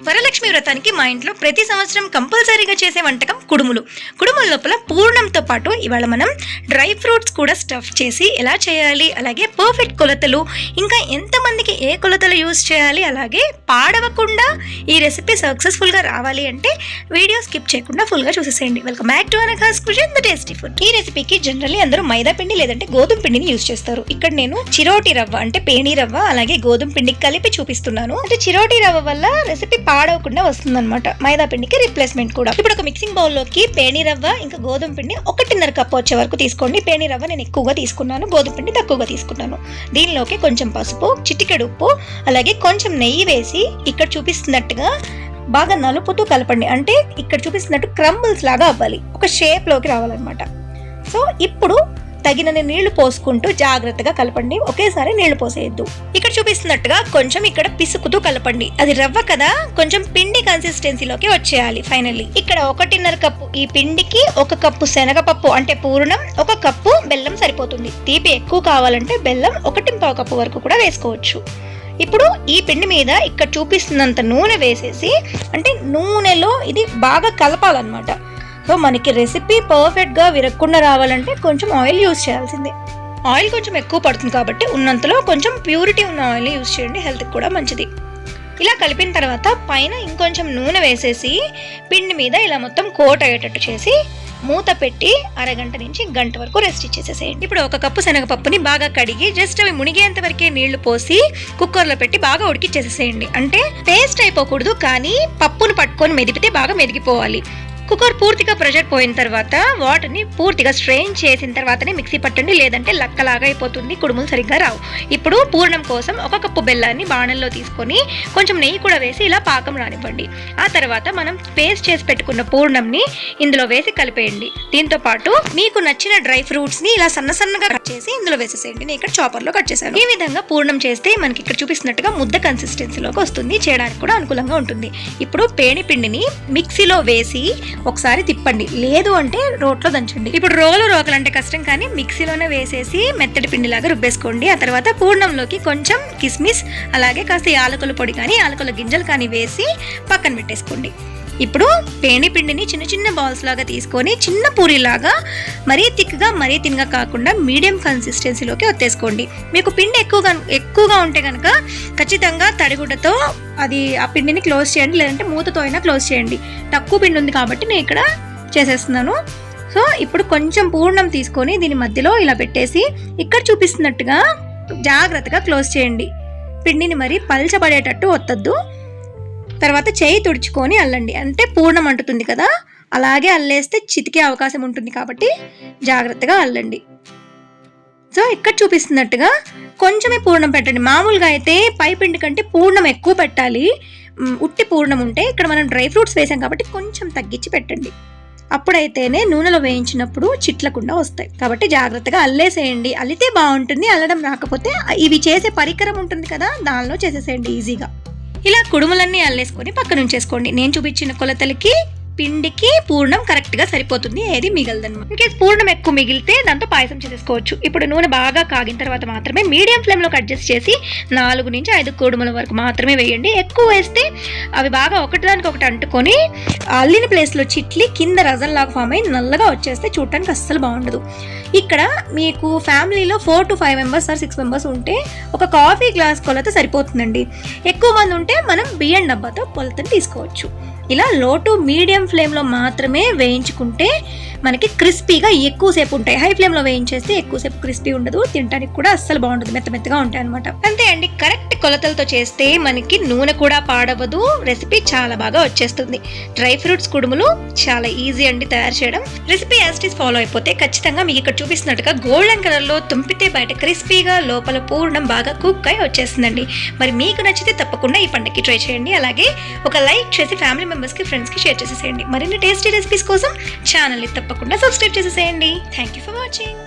ಸರಿ వరలక్ష్మి వ్రతానికి మా ఇంట్లో ప్రతి సంవత్సరం కంపల్సరీగా చేసే వంటకం కుడుములు. కుడుముల లోపల పూర్ణంతో పాటు ఇవాళ మనం డ్రై ఫ్రూట్స్ కూడా స్టఫ్ చేసి ఎలా చేయాలి అలాగే పర్ఫెక్ట్ కొలతలు ఇంకా ఎంతమందికి ఏ కొలతలు యూజ్ చేయాలి అలాగే పాడవకుండా ఈ రెసిపీ సక్సెస్ఫుల్గా రావాలి అంటే వీడియో స్కిప్ చేయకుండా ఫుల్గా చూసేసేయండి. వెల్కమ్ బ్యాక్ టు అనకాస్ కుషన్ ద టేస్టీ ఫుడ్. ఈ రెసిపీకి జనరల్లీ అందరూ మైదా పిండి లేదంటే గోధుమ పిండిని యూజ్ చేస్తారు. ఇక్కడ నేను చిరోటి రవ్వ అంటే పేణి రవ్వ అలాగే గోధుమ పిండి కలిపి చూపిస్తున్నాను. అంటే చిరోటి రవ్వ వల్ల రెసిపీ పాడవ పాడవకుండా వస్తుందన్నమాట. మైదా పిండికి రిప్లేస్మెంట్ కూడా. ఇప్పుడు ఒక మిక్సింగ్ బౌల్లోకి రవ్వ ఇంకా గోధుమ పిండి ఒకటిన్నర కప్పు వచ్చే వరకు తీసుకోండి. పేణి రవ్వ నేను ఎక్కువగా తీసుకున్నాను గోధుమ పిండి తక్కువగా తీసుకున్నాను. దీనిలోకి కొంచెం పసుపు చిటికెడు ఉప్పు అలాగే కొంచెం నెయ్యి వేసి ఇక్కడ చూపిస్తున్నట్టుగా బాగా నలుపుతూ కలపండి. అంటే ఇక్కడ చూపిస్తున్నట్టు క్రంబుల్స్ లాగా అవ్వాలి. ఒక షేప్లోకి రావాలన్నమాట. సో ఇప్పుడు తగినన్ని నీళ్ళు పోసుకుంటూ జాగ్రత్తగా కలపండి. ఒకేసారి నీళ్ళు పోసేయద్దు. ఇక్కడ చూపిస్తున్నట్టుగా కొంచెం ఇక్కడ పిసుకుతూ కలపండి. అది రవ్వ కదా? కొంచెం పిండి కన్సిస్టెన్సీలోకి వచ్చేయాలి ఫైనల్లీ. ఇక్కడ ఒకటిన్నర కప్పు ఈ పిండికి ఒక కప్పు శనగపప్పు అంటే పూర్ణం ఒక కప్పు బెల్లం సరిపోతుంది. తీపి ఎక్కువ కావాలంటే బెల్లం ఒకటి పావు కప్పు వరకు కూడా వేసుకోవచ్చు. ఇప్పుడు ఈ పిండి మీద ఇక్కడ చూపిస్తున్నంత నూనె వేసేసి అంటే నూనెలో ఇది బాగా కలపాలన్నమాట. సో మనకి రెసిపీ పర్ఫెక్ట్గా విరగకుండా రావాలంటే కొంచెం ఆయిల్ యూస్ చేయాల్సిందే. ఆయిల్ కొంచెం ఎక్కువ పడుతుంది కాబట్టి ఉన్నంతలో కొంచెం ప్యూరిటీ ఉన్న ఆయిల్ని యూస్ చేయండి హెల్త్కి కూడా మంచిది. ఇలా కలిపిన తర్వాత పైన ఇంకొంచెం నూనె వేసేసి పిండి మీద ఇలా మొత్తం కోట్ అయ్యేటట్టు చేసి మూత పెట్టి అరగంట నుంచి గంట వరకు రెస్ట్ ఇచ్చేసేసేయండి. ఇప్పుడు ఒక కప్పు శనగపప్పుని బాగా కడిగి జస్ట్ అవి మునిగేంత వరకే నీళ్ళు పోసి కుక్కర్లో పెట్టి బాగా ఉడికిచ్చేసేసేయండి. అంటే పేస్ట్ అయిపోకూడదు కానీ పప్పును పట్టుకొని మెదిపితే బాగా మెదిగిపోవాలి. కుక్కర్ పూర్తిగా ప్రెషర్ పోయిన తర్వాత వాటర్ని పూర్తిగా స్ట్రెయిన్ చేసిన తర్వాతనే మిక్సీ పట్టండి లేదంటే లక్కలాగా అయిపోతుంది కుడుములు సరిగ్గా రావు. ఇప్పుడు పూర్ణం కోసం ఒక కప్పు బెల్లాన్ని బాణంలో తీసుకొని కొంచెం నెయ్యి కూడా వేసి ఇలా పాకం రానివ్వండి. ఆ తర్వాత మనం పేస్ట్ చేసి పెట్టుకున్న పూర్ణంని ఇందులో వేసి కలిపేయండి. దీంతో పాటు మీకు నచ్చిన డ్రై ఫ్రూట్స్ని ఇలా సన్న సన్నగా కట్ చేసి ఇందులో వేసేసేయండి. నేను ఇక్కడ చాపర్లో కట్ చేశాను. ఈ విధంగా పూర్ణం చేస్తే మనకి ఇక్కడ చూపిస్తున్నట్టుగా ముద్ద కన్సిస్టెన్సీలోకి వస్తుంది చేయడానికి కూడా అనుకూలంగా ఉంటుంది. ఇప్పుడు పేణి పిండిని మిక్సీలో వేసి ఒకసారి తిప్పండి. లేదు అంటే రోట్లో దంచండి. ఇప్పుడు రోలు రోకలు అంటే కష్టం కానీ మిక్సీలోనే వేసేసి మెత్తటి పిండిలాగా రుబ్బేసుకోండి. ఆ తర్వాత పూర్ణంలోకి కొంచెం కిస్మిస్ అలాగే కాస్త యాలకుల పొడి కానీ యాలకుల గింజలు కానీ వేసి పక్కన పెట్టేసుకోండి. ఇప్పుడు పేనిపిండిని చిన్న చిన్న బాల్స్ లాగా తీసుకొని చిన్న పూరిలాగా మరీ థిక్గా మరీ తిన్గా కాకుండా మీడియం కన్సిస్టెన్సీలోకి వచ్చేసుకోండి మీకు పిండి ఎక్కువగా ఎక్కువగా ఉంటే కనుక ఖచ్చితంగా తడిగుడ్డతో అది ఆ పిండిని క్లోజ్ చేయండి. లేదంటే మూతతో అయినా క్లోజ్ చేయండి. తక్కువ పిండి ఉంది కాబట్టి నేను ఇక్కడ చేసేస్తున్నాను. సో ఇప్పుడు కొంచెం పూర్ణం తీసుకొని దీని మధ్యలో ఇలా పెట్టేసి ఇక్కడ చూపిస్తున్నట్టుగా జాగ్రత్తగా క్లోజ్ చేయండి. పిండిని మరి పల్చబడేటట్టు ఒత్తద్దు. తర్వాత చేయి తుడుచుకొని అల్లండి. అంటే పూర్ణం అంటుతుంది కదా అలాగే అల్లేస్తే చితికే అవకాశం ఉంటుంది కాబట్టి జాగ్రత్తగా అల్లండి. సో ఇక్కడ చూపిస్తున్నట్టుగా కొంచెమే పూర్ణం పెట్టండి. మామూలుగా అయితే పై పిండి కంటే పూర్ణం ఎక్కువ పెట్టాలి. ఉట్టి పూర్ణం ఉంటే ఇక్కడ మనం డ్రై ఫ్రూట్స్ వేసాం కాబట్టి కొంచెం తగ్గించి పెట్టండి. అప్పుడైతేనే నూనెలో వేయించినప్పుడు చిట్లకుండా వస్తాయి. కాబట్టి జాగ్రత్తగా అల్లేసేయండి. అల్లితే బాగుంటుంది. అల్లడం రాకపోతే ఇవి చేసే పరికరం ఉంటుంది కదా దానిలో చేసేసేయండి ఈజీగా. ఇలా కుడుములన్నీ అల్లేసుకొని పక్కన ఉంచేసుకోండి నేను చూపించిన కొలతలకి పిండికి పూర్ణం కరెక్ట్గా సరిపోతుంది ఏది మిగలదన్నమాట. ఇంకేస్ పూర్ణం ఎక్కువ మిగిలితే దాంతో పాయసం చేసేసుకోవచ్చు. ఇప్పుడు నూనె బాగా కాగిన తర్వాత మాత్రమే మీడియం ఫ్లేమ్లోకి అడ్జస్ట్ చేసి నాలుగు నుంచి ఐదు కుడుముల వరకు మాత్రమే వేయండి. ఎక్కువ వేస్తే అవి బాగా ఒకటిదానికి ఒకటి అంటుకొని అల్లిన ప్లేస్లో చిట్లి కింద రజన్ లాగా ఫామ్ అయి నల్లగా వచ్చేస్తే చూడటానికి అస్సలు బాగుండదు. ఇక్కడ మీకు ఫ్యామిలీలో four to five members or six members ఉంటే ఒక కాఫీ గ్లాస్ కొలత సరిపోతుందండి. ఎక్కువ మంది ఉంటే మనం బియ్యం డబ్బాతో కొలతని తీసుకోవచ్చు. ఇలా లో టు మీడియం ఫ్లేమ్లో మాత్రమే వేయించుకుంటే మనకి క్రిస్పీగా ఎక్కువసేపు ఉంటాయి. హై ఫ్లేమ్లో వేయించేస్తే ఎక్కువసేపు క్రిస్పీ ఉండదు. తినడానికి కూడా అస్సలు బాగుంటుంది మెత్త మెత్తగా ఉంటాయి అనమాట అంతే అండి. కరెక్ట్ కొలతలతో చేస్తే మనకి నూనె కూడా పాడవదు. రెసిపీ చాలా బాగా వచ్చేస్తుంది. డ్రై ఫ్రూట్స్ కుడుములు చాలా ఈజీ అండి తయారు చేయడం. రెసిపీ యాస్టీస్ ఫాలో అయిపోతే ఖచ్చితంగా మీకు ఇక్కడ చూపిస్తున్నట్టుగా గోల్డెన్ కలర్లో తుంపితే బయట క్రిస్పీగా లోపల పూర్ణం బాగా కుక్ అయి వచ్చేస్తుందండి. మరి మీకు నచ్చితే తప్పకుండా ఈ పండుగకి ట్రై చేయండి. అలాగే ఒక లైక్ చేసి ఫ్యామిలీ మెంబర్స్కి ఫ్రెండ్స్కి షేర్ చేసేసేయండి. మరిన్ని టేస్టీ రెసిపీస్ కోసం ఛానల్ని తప్పకుండా సబ్స్క్రైబ్ చేసేసేయండి. Thank you for watching